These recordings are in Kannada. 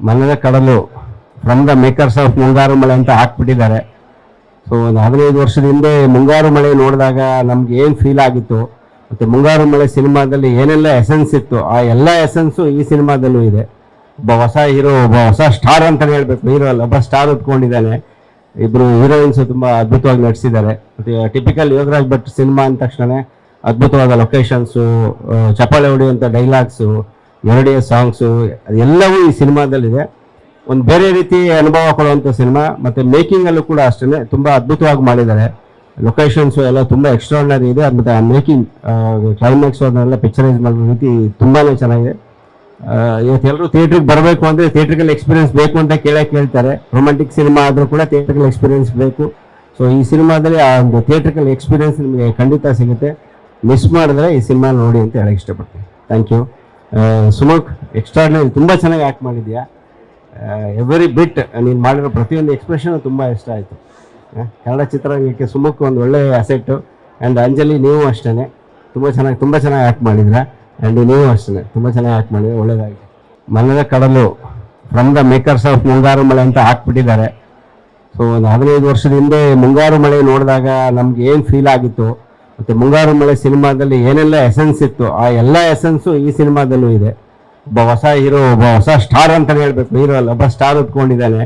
ಮನದ ಕಡಲು ಫ್ರಮ್ ದ ಮೇಕರ್ಸ್ ಆಫ್ ಮುಂಗಾರು ಮಳೆ ಅಂತ ಹಾಕ್ಬಿಟ್ಟಿದ್ದಾರೆ. ಸೊ ಒಂದು ಹದಿನೈದು ವರ್ಷದ ಹಿಂದೆ ಮುಂಗಾರು ಮಳೆ ನೋಡಿದಾಗ ನಮ್ಗೆ ಏನು ಫೀಲ್ ಆಗಿತ್ತು? ಮತ್ತು ಮುಂಗಾರು ಮಳೆ ಸಿನಿಮಾದಲ್ಲಿ ಏನೆಲ್ಲ ಎಸೆನ್ಸ್ ಇತ್ತು? ಆ ಎಲ್ಲ ಎಸೆನ್ಸು ಈ ಸಿನಿಮಾದಲ್ಲೂ ಇದೆ. ಒಬ್ಬ ಹೊಸ ಹೀರೋ ಒಬ್ಬ ಹೊಸ ಸ್ಟಾರ್ ಅಂತಲೇ ಹೇಳಬೇಕು. ಹೀರೋ ಅಲ್ಲ, ಒಬ್ಬ ಸ್ಟಾರ್ ಉತ್ಕೊಂಡಿದ್ದಾನೆ ಇಬ್ಬರು ಹೀರೋಯಿನ್ಸ್ ತುಂಬ ಅದ್ಭುತವಾಗಿ ನಟಿಸಿದ್ದಾರೆ. ಮತ್ತು ಟಿಪಿಕಲ್ ಯೋಗರಾಜ್ ಭಟ್ ಸಿನಿಮಾ ಅಂದ ತಕ್ಷಣ ಅದ್ಭುತವಾದ ಲೊಕೇಶನ್ಸು ಚಪ್ಪಾಳೆ ಹೊಡೆಯುವಂಥ ಡೈಲಾಗ್ಸು ಎರಡಿಯ ಸಾಂಗ್ಸು ಅದೆಲ್ಲವೂ ಈ ಸಿನಿಮಾದಲ್ಲಿದೆ. ಒಂದು ಬೇರೆ ರೀತಿ ಅನುಭವ ಕೊಡುವಂಥ ಸಿನಿಮಾ, ಮತ್ತು ಮೇಕಿಂಗಲ್ಲೂ ಕೂಡ ಅಷ್ಟೇ ತುಂಬ ಅದ್ಭುತವಾಗಿ ಮಾಡಿದ್ದಾರೆ. ಲೊಕೇಶನ್ಸು ಎಲ್ಲ ತುಂಬ ಎಕ್ಸ್ಟ್ರಾರ್ನರಿ ಇದೆ. ಮತ್ತು ಆ ಮೇಕಿಂಗ್ ಕ್ಲೈಮ್ಯಾಕ್ಸ್ ಅದನ್ನೆಲ್ಲ ಪಿಕ್ಚರೈಸ್ ಮಾಡೋ ರೀತಿ ತುಂಬಾ ಚೆನ್ನಾಗಿದೆ. ಇವತ್ತು ಎಲ್ಲರೂ ಥಿಯೇಟ್ರಿಗೆ ಬರಬೇಕು ಅಂದರೆ ಥಿಯೇಟ್ರಿಕಲ್ ಎಕ್ಸ್ಪೀರಿಯನ್ಸ್ ಬೇಕು ಅಂತ ಕೇಳೇ ಕೇಳ್ತಾರೆ. ರೊಮ್ಯಾಂಟಿಕ್ ಸಿನಿಮಾ ಆದರೂ ಕೂಡ ಥಿಯೇಟ್ರಿಕಲ್ ಎಕ್ಸ್ಪೀರಿಯನ್ಸ್ ಬೇಕು. ಸೊ ಈ ಸಿನಿಮಾದಲ್ಲಿ ಆ ಒಂದು ಥಿಯೇಟ್ರಿಕಲ್ ಎಕ್ಸ್ಪೀರಿಯನ್ಸ್ ನಿಮಗೆ ಖಂಡಿತ ಸಿಗುತ್ತೆ. ಮಿಸ್ ಮಾಡಿದ್ರೆ ಈ ಸಿನಿಮಾ ನೋಡಿ ಅಂತ ಹೇಳಕ್ಕೆ ಇಷ್ಟಪಡ್ತೀನಿ. ಥ್ಯಾಂಕ್ ಯು ಸುಮಕ್ ಎಕ್ಸ್ಟ್ರಾಡ್ನರಿ ತುಂಬ ಚೆನ್ನಾಗಿ ಆ್ಯಕ್ಟ್ ಮಾಡಿದ್ಯಾ? ಎವ್ರಿ ಬಿಟ್ ನೀನು ಮಾಡಿರೋ ಪ್ರತಿಯೊಂದು ಎಕ್ಸ್ಪ್ರೆಷನ್ ತುಂಬ ಇಷ್ಟ ಆಯಿತು. ಕನ್ನಡ ಚಿತ್ರರಂಗಕ್ಕೆ ಸುಮಕ್ ಒಂದು ಒಳ್ಳೆಯ ಅಸೆಟ್ಟು ಆ್ಯಂಡ್ ಅಂಜಲಿ, ನೀವು ಅಷ್ಟೇ ತುಂಬ ಚೆನ್ನಾಗಿ ತುಂಬ ಚೆನ್ನಾಗಿ ಆ್ಯಕ್ಟ್ ಮಾಡಿದ್ರೆ? ಆ್ಯಂಡ್ ನೀವು ಅಷ್ಟೇ ತುಂಬ ಚೆನ್ನಾಗಿ ಆ್ಯಕ್ಟ್ ಮಾಡಿದ್ರೆ? ಒಳ್ಳೆಯದಾಗಿ ಮನದ ಕಡಲು ಫ್ರಮ್ ದ ಮೇಕರ್ಸ್ ಆಫ್ ಮುಂಗಾರು ಮಳೆ ಅಂತ ಹಾಕ್ಬಿಟ್ಟಿದ್ದಾರೆ. ಸೊ ಒಂದು ಹದಿನೈದು ವರ್ಷದ ಹಿಂದೆ ಮುಂಗಾರು ಮಳೆ ನೋಡಿದಾಗ ನಮ್ಗೆ ಏನು ಫೀಲ್ ಆಗಿತ್ತು? ಮತ್ತು ಮುಂಗಾರು ಮಳೆ ಸಿನಿಮಾದಲ್ಲಿ ಏನೆಲ್ಲ ಎಸೆನ್ಸ್ ಇತ್ತು, ಆ ಎಲ್ಲ ಎಸೆನ್ಸು ಈ ಸಿನಿಮಾದಲ್ಲೂ ಇದೆ. ಒಬ್ಬ ಹೊಸ ಹೀರೋ ಒಬ್ಬ ಹೊಸ ಸ್ಟಾರ್ ಅಂತಲೇ ಹೇಳಬೇಕು. ಹೀರೋ ಅಲ್ಲ, ಒಬ್ಬ ಸ್ಟಾರ್ ಹೊತ್ಕೊಂಡಿದ್ದಾನೆ.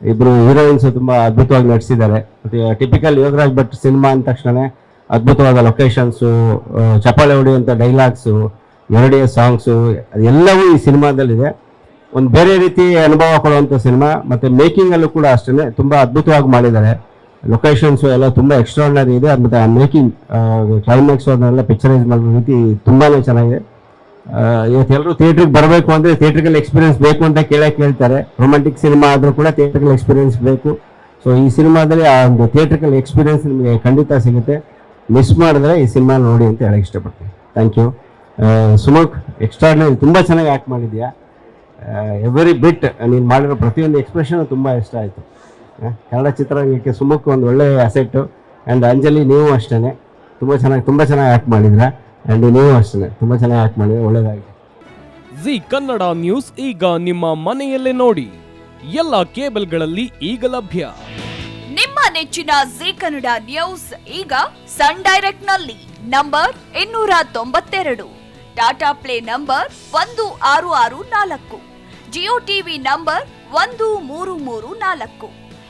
ಇಬ್ಬರು ಹೀರೋಯಿನ್ಸ್ ತುಂಬ ಅದ್ಭುತವಾಗಿ ನಟಿಸಿದ್ದಾರೆ ಮತ್ತು ಟಿಪಿಕಲ್ ಯೋಗರಾಜ್ ಭಟ್ ಸಿನಿಮಾ ಅಂದ ತಕ್ಷಣ ಅದ್ಭುತವಾದ ಲೊಕೇಶನ್ಸು ಚಪ್ಪಾಳೆ ಹೊಡೆಯುವಂಥ ಡೈಲಾಗ್ಸು ಎರಡಿಯ ಸಾಂಗ್ಸು ಅದೆಲ್ಲವೂ ಈ ಸಿನಿಮಾದಲ್ಲಿದೆ. ಒಂದು ಬೇರೆ ರೀತಿ ಅನುಭವ ಕೊಡುವಂಥ ಸಿನಿಮಾ, ಮತ್ತು ಮೇಕಿಂಗಲ್ಲೂ ಕೂಡ ಅಷ್ಟೇ ತುಂಬ ಅದ್ಭುತವಾಗಿ ಮಾಡಿದ್ದಾರೆ. ಲೊಕೇಶನ್ಸು ಎಲ್ಲ ತುಂಬ ಎಕ್ಸ್ಟ್ರಾರ್ನರಿ ಇದೆ. ಮತ್ತು ಆ ಮೇಕಿಂಗ್ ಕ್ಲೈಮ್ಯಾಕ್ಸ್ ಅದನ್ನೆಲ್ಲ ಪಿಕ್ಚರೈಸ್ ಮಾಡೋ ರೀತಿ ತುಂಬಾ ಚೆನ್ನಾಗಿದೆ. ಇವತ್ತು ಎಲ್ಲರೂ ಥಿಯೇಟ್ರಿಗೆ ಬರಬೇಕು ಅಂದರೆ ಥಿಯೇಟ್ರಿಕಲ್ ಎಕ್ಸ್ಪೀರಿಯನ್ಸ್ ಬೇಕು ಅಂತ ಕೇಳೇ ಕೇಳ್ತಾರೆ. ರೊಮ್ಯಾಂಟಿಕ್ ಸಿನಿಮಾ ಆದರೂ ಕೂಡ ಥಿಯೇಟ್ರಿಕಲ್ ಎಕ್ಸ್ಪೀರಿಯನ್ಸ್ ಬೇಕು. ಸೊ ಈ ಸಿನಿಮಾದಲ್ಲಿ ಆ ಒಂದು ಥಿಯೇಟ್ರಿಕಲ್ ಎಕ್ಸ್ಪೀರಿಯನ್ಸ್ ನಿಮಗೆ ಖಂಡಿತ ಸಿಗುತ್ತೆ. ಮಿಸ್ ಮಾಡಿದ್ರೆ ಈ ಸಿನಿಮಾ ನೋಡಿ ಅಂತ ಹೇಳಕ್ಕೆ ಇಷ್ಟಪಡ್ತೀನಿ. ಥ್ಯಾಂಕ್ ಯು ಸುಮಕ್ ಎಕ್ಸ್ಟ್ರಾರ್ನರಿ ತುಂಬ ಚೆನ್ನಾಗಿ ಆ್ಯಕ್ಟ್ ಮಾಡಿದ್ಯಾ ಎವ್ರಿ ಬಿಟ್ ನೀನು ಮಾಡಿರೋ ಪ್ರತಿಯೊಂದು ಎಕ್ಸ್ಪ್ರೆಷನ್ ತುಂಬ ಇಷ್ಟ ಆಯಿತು. ಕನ್ನಡ ಚಿತ್ರರಂಗಕ್ಕೆ ಸುಮಕ್ ಒಂದು ಒಳ್ಳೆಯ ಅಸೆಟ್ಟು ಆ್ಯಂಡ್ ಅಂಜಲಿ ನೀವು ಅಷ್ಟೇ ತುಂಬ ಚೆನ್ನಾಗಿ ತುಂಬ ಚೆನ್ನಾಗಿ ಆ್ಯಕ್ಟ್ ಮಾಡಿದ್ರ? ಆ್ಯಂಡ್ ನೀವು ಅಷ್ಟೇ ತುಂಬ ಚೆನ್ನಾಗಿ ಆ್ಯಕ್ಟ್ ಮಾಡಿದ್ರೆ ಒಳ್ಳೆಯದಾಗಿ ಜಿ ಕನ್ನಡ ನ್ಯೂಸ್ ಈಗ ನಿಮ್ಮ ಮನೆಯಲ್ಲೇ ನೋಡಿ. ಎಲ್ಲ ಕೇಬಲ್ಗಳಲ್ಲಿ ಈಗ ಲಭ್ಯ. ನಿಮ್ಮ ನೆಚ್ಚಿನ ಜಿ ಕನ್ನಡ ನ್ಯೂಸ್ ಈಗ ಸನ್ ಡೈರೆಕ್ಟ್ನಲ್ಲಿ ನಂಬರ್ ಇನ್ನೂರ ತೊಂಬತ್ತೆರಡು. ಟಾಟಾ ಪ್ಲೇ ನಂಬರ್ ಒಂದು ಆರು ಆರು ನಾಲ್ಕು. ಜಿಯೋ ಟಿವಿ ನಂಬರ್ ಒಂದು ಮೂರು ಮೂರು ನಾಲ್ಕು.